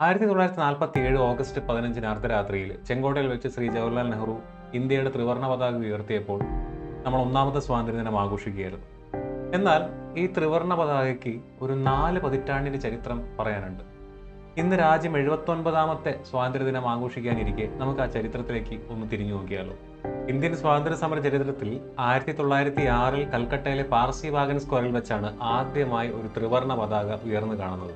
ആയിരത്തി തൊള്ളായിരത്തി നാൽപ്പത്തി ഏഴ് ഓഗസ്റ്റ് പതിനഞ്ചിന് അർദ്ധരാത്രിയിൽ ചെങ്കോട്ടയിൽ വെച്ച് ശ്രീ ജവഹർലാൽ നെഹ്റു ഇന്ത്യയുടെ ത്രിവർണ പതാക ഉയർത്തിയപ്പോൾ നമ്മൾ ഒന്നാമത്തെ സ്വാതന്ത്ര്യ ദിനം ആഘോഷിക്കുകയായിരുന്നു. എന്നാൽ ഈ ത്രിവർണ പതാകയ്ക്ക് ഒരു നാല് പതിറ്റാണ്ടിന്റെ ചരിത്രം പറയാനുണ്ട്. ഇന്ന് രാജ്യം എഴുപത്തൊൻപതാമത്തെ സ്വാതന്ത്ര്യദിനം ആഘോഷിക്കാനിരിക്കെ നമുക്ക് ആ ചരിത്രത്തിലേക്ക് ഒന്ന് തിരിഞ്ഞു നോക്കിയാലോ. ഇന്ത്യൻ സ്വാതന്ത്ര്യ സമര ചരിത്രത്തിൽ ആയിരത്തി തൊള്ളായിരത്തി ആറിൽ കൽക്കട്ടയിലെ പാർസി വാഗൻ സ്ക്വയറിൽ വെച്ചാണ് ആദ്യമായി ഒരു ത്രിവർണ പതാക ഉയർന്നു കാണുന്നത്.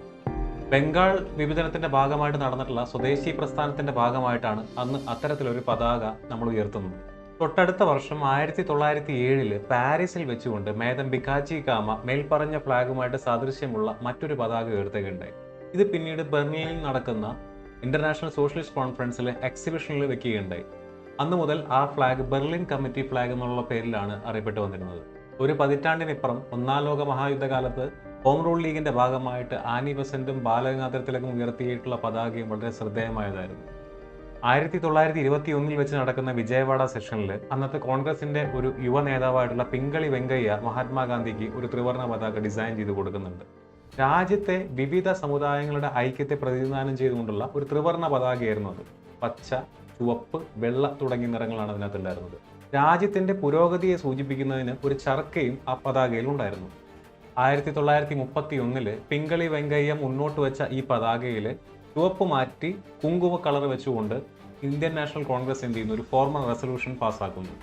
ബംഗാൾ വിഭജനത്തിന്റെ ഭാഗമായിട്ട് നടന്നിട്ടുള്ള സ്വദേശി പ്രസ്ഥാനത്തിന്റെ ഭാഗമായിട്ടാണ് അന്ന് അത്തരത്തിലൊരു പതാക നമ്മൾ ഉയർത്തുന്നത്. തൊട്ടടുത്ത വർഷം ആയിരത്തി തൊള്ളായിരത്തി ഏഴിൽ പാരീസിൽ വെച്ചുകൊണ്ട് മേതം ബിക്കാച്ചി കാമ മേൽപ്പറഞ്ഞ ഫ്ലാഗുമായിട്ട് സാദൃശ്യമുള്ള മറ്റൊരു പതാക ഉയർത്തുകയുണ്ടായി. ഇത് പിന്നീട് ബെർലിനിൽ നടക്കുന്ന ഇന്റർനാഷണൽ സോഷ്യലിസ്റ്റ് കോൺഫറൻസിലെ എക്സിബിഷനിൽ വെക്കുകയുണ്ടായി. അന്നു മുതൽ ആ ഫ്ലാഗ് ബെർലിൻ കമ്മിറ്റി ഫ്ലാഗ് എന്നുള്ള പേരിലാണ് അറിയപ്പെട്ടു വന്നിരുന്നത്. ഒരു പതിറ്റാണ്ടിനിപ്പുറം ഒന്നാം ലോക മഹായുദ്ധകാലത്ത് ഹോം റൂൾ ലീഗിന്റെ ഭാഗമായിട്ട് ആനി ബസന്റും ബാലഗംഗാധര തിലകും ഉയർത്തിയിട്ടുള്ള പതാകയും വളരെ ശ്രദ്ധേയമായതായിരുന്നു. ആയിരത്തി തൊള്ളായിരത്തി ഇരുപത്തി ഒന്നിൽ വെച്ച് നടക്കുന്ന വിജയവാഡ സെഷനിൽ അന്നത്തെ കോൺഗ്രസിന്റെ ഒരു യുവ നേതാവായിട്ടുള്ള പിങ്കളി വെങ്കയ്യ മഹാത്മാഗാന്ധിക്ക് ഒരു ത്രിവർണ പതാക ഡിസൈൻ ചെയ്ത് കൊടുക്കുന്നുണ്ട്. രാജ്യത്തെ വിവിധ സമുദായങ്ങളുടെ ഐക്യത്തെ പ്രതിനിധാനം ചെയ്തുകൊണ്ടുള്ള ഒരു ത്രിവർണ പതാകയായിരുന്നു അത്. പച്ച ചുവപ്പ് വെള്ള തുടങ്ങിയ നിറങ്ങളാണ് അതിനകത്തുണ്ടായിരുന്നത്. രാജ്യത്തിന്റെ പുരോഗതിയെ സൂചിപ്പിക്കുന്നതിന് ഒരു ചർക്കയും ആ പതാകയിൽ ഉണ്ടായിരുന്നു ആയിരത്തി തൊള്ളായിരത്തി മുപ്പത്തി ഒന്നിൽ പിങ്കളി വെങ്കയ്യ മുന്നോട്ട് വെച്ച ഈ പതാകയിൽ ചുവപ്പ് മാറ്റി കുങ്കുമ കളർ വെച്ചുകൊണ്ട് ഇന്ത്യൻ നാഷണൽ കോൺഗ്രസ് എന്ത് ചെയ്യുന്നു? ഒരു ഫോർമൽ റെസൊല്യൂഷൻ പാസ്സാക്കുന്നു.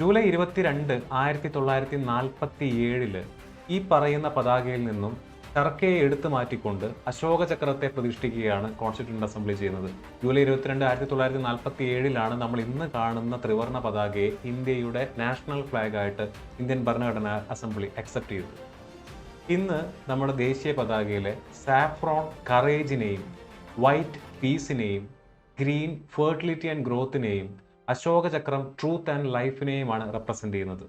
ജൂലൈ ഇരുപത്തിരണ്ട് ആയിരത്തി തൊള്ളായിരത്തി നാൽപ്പത്തി ഏഴിൽ ഈ പറയുന്ന പതാകയിൽ നിന്നും ടർക്കയെ എടുത്തു മാറ്റിക്കൊണ്ട് അശോക ചക്രത്തെ പ്രതിഷ്ഠിക്കുകയാണ് കോൺസ്റ്റിറ്റ്യൂണ്ട് അസംബ്ലി ചെയ്യുന്നത്. ജൂലൈ ഇരുപത്തിരണ്ട് ആയിരത്തി തൊള്ളായിരത്തി നാൽപ്പത്തി ഏഴിലാണ് നമ്മൾ ഇന്ന് കാണുന്ന ത്രിവർണ പതാകയെ ഇന്ത്യയുടെ നാഷണൽ ഫ്ലാഗായിട്ട് ഇന്ത്യൻ ഭരണഘടനാ അസംബ്ലി അക്സെപ്റ്റ് ചെയ്തു ഇന്ന് നമ്മുടെ ദേശീയ പതാകയിലെ സാഫ്രോൺ കറേജിനെയും വൈറ്റ് പീസിനെയും ഗ്രീൻ ഫെർട്ടിലിറ്റി ആൻഡ് ഗ്രോത്തിനെയും അശോകചക്രം ട്രൂത്ത് ആൻഡ് ലൈഫിനെയുമാണ് റെപ്രസെന്റ് ചെയ്യുന്നത്.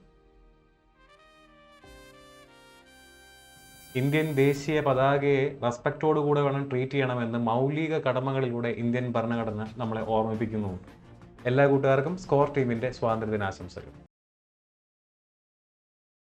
ഇന്ത്യൻ ദേശീയ പതാകയെ റെസ്പെക്റ്റോടുകൂടെ വേണം ട്രീറ്റ് ചെയ്യണമെന്ന് മൗലിക കടമകളിലൂടെ ഇന്ത്യൻ ഭരണഘടന നമ്മളെ ഓർമ്മിപ്പിക്കുന്നുമുണ്ട് എല്ലാ കൂട്ടുകാർക്കും സ്കോർ ടീമിന്റെ സ്വാതന്ത്ര്യദിനാശംസകൾ.